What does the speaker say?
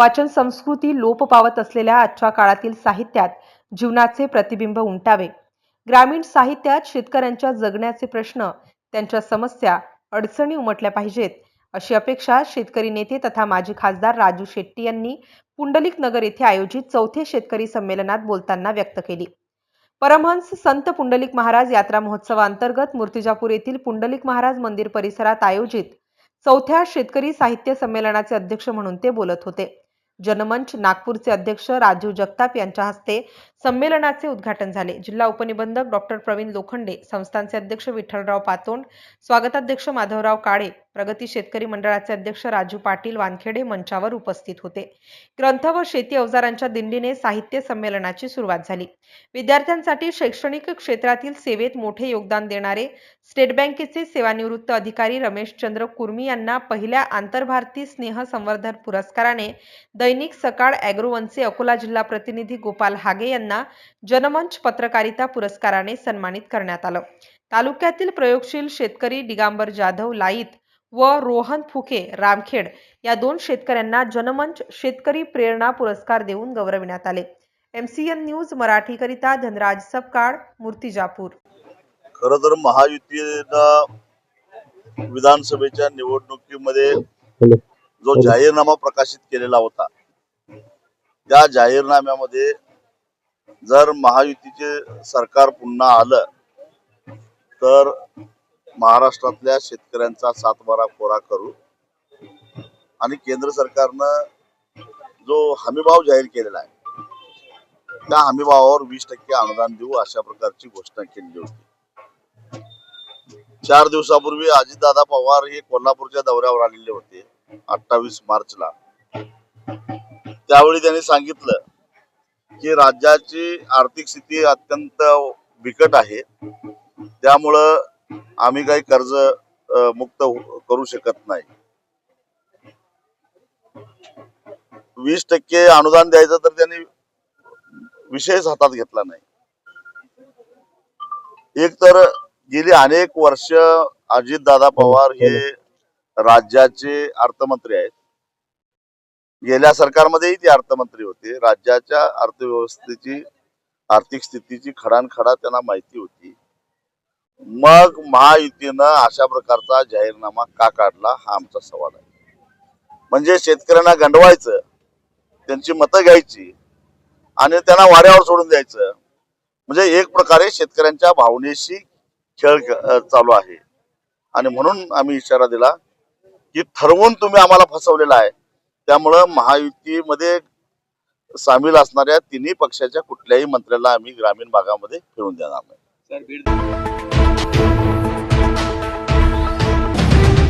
वाचन संस्कृती लोप पावत असलेल्या आजच्या काळातील साहित्यात जीवनाचे प्रतिबिंब उमटावे. ग्रामीण साहित्यात शेतकऱ्यांच्या जगण्याचे प्रश्न त्यांच्या समस्या अडचणी उमटल्या पाहिजेत अशी अपेक्षा शेतकरी नेते तथा माजी खासदार राजू शेट्टी यांनी पुंडलिक नगर येथे आयोजित चौथे शेतकरी संमेलनात बोलताना व्यक्त केली. परमहंस संत पुंडलिक महाराज यात्रा महोत्सवाअंतर्गत मूर्तिजापूर येथील पुंडलिक महाराज मंदिर परिसरात आयोजित चौथ्या शेतकरी साहित्य संमेलनाचे अध्यक्ष म्हणून ते बोलत होते. जनमंच नागपूरचे अध्यक्ष राजीव जगताप यांच्या हस्ते संमेलनाचे उद्घाटन झाले. जिल्हा उपनिबंधक डॉक्टर प्रवीण लोखंडे संस्थानचे अध्यक्ष विठ्ठलराव पातोंड स्वागताध्यक्ष माधवराव काळे प्रगती शेतकरी मंडळाचे अध्यक्ष राजू पाटील वानखेडे मंचावर उपस्थित होते. ग्रंथ व शेती अवजारांच्या दिंडीने साहित्य संमेलनाची सुरुवात झाली. विद्यार्थ्यांसाठी शैक्षणिक क्षेत्रातील सेवेत मोठे योगदान देणारे स्टेट बँकेचे सेवानिवृत्त अधिकारी रमेश चंद्र कुर्मी यांना पहिल्या आंतरभारती स्नेह संवर्धन पुरस्काराने दैनिक सकाळ अॅग्रोवनचे अकोला जिल्हा प्रतिनिधी गोपाल हागे यांना जनमंच पत्रकारिता पुरस्काराने सन्मानित करण्यात आलं. तालुक्यातील प्रयोगशील शेतकरी दिगांबर जाधव लाईत व रोहन फुके रामखेड या दोन शेतकऱ्यांना जनमंच शेतकरी प्रेरणा पुरस्कार देऊन गौरविण्यात आले. एमसीएन न्यूज मराठीकरिता धनराज सपकाळ मूर्तिजापूर. खर तर महायुतीनं विधानसभेच्या निवडणुकीमध्ये जो जाहीरनामा प्रकाशित केलेला होता त्या जाहीरनाम्यामध्ये जर महायुतीचे सरकार पुन्हा आलं तर महाराष्ट्रातल्या शेतकऱ्यांचा सातबारा कोरा करू आणि केंद्र सरकारनं जो हमीभाव जाहीर केलेला आहे त्या हमीभावावर वीस टक्के अनुदान देऊ अशा प्रकारची घोषणा केली होती. चार दिवसापूर्वी अजितदादा पवार हे कोल्हापूरच्या दौऱ्यावर आलेले होते अठ्ठावीस मार्चला. त्यावेळी त्यांनी सांगितलं की राज्याची आर्थिक स्थिती अत्यंत बिकट आहे. त्यामुळं आम्ही काही कर्ज मुक्त हो, करू शकत नाही. वीस टक्के अनुदान द्यायचं तर त्यांनी विषयच हातात घेतला नाही. एक तर गेली अनेक वर्ष अजितदादा पवार हे राज्याचे अर्थमंत्री आहेत. गेल्या सरकारमध्येही ते अर्थमंत्री होते. राज्याच्या अर्थव्यवस्थेची आर्थिक स्थितीची खडानखडा त्यांना माहिती होती. मग महायुतीनं अशा प्रकारचा जाहीरनामा का काढला हा आमचा सवाल आहे. म्हणजे शेतकऱ्यांना गंडवायचं त्यांची मतं घ्यायची आणि त्यांना वाऱ्यावर सोडून द्यायचं. म्हणजे एक प्रकारे शेतकऱ्यांच्या भावनेशी खेळ चालू आहे. आणि म्हणून आम्ही इशारा दिला की ठरवून तुम्ही आम्हाला फसवलेला आहे. त्यामुळं महायुतीमध्ये सामील असणाऱ्या तिन्ही पक्षाच्या कुठल्याही मंत्र्याला आम्ही ग्रामीण भागामध्ये फिरून देणार नाही. तर भेट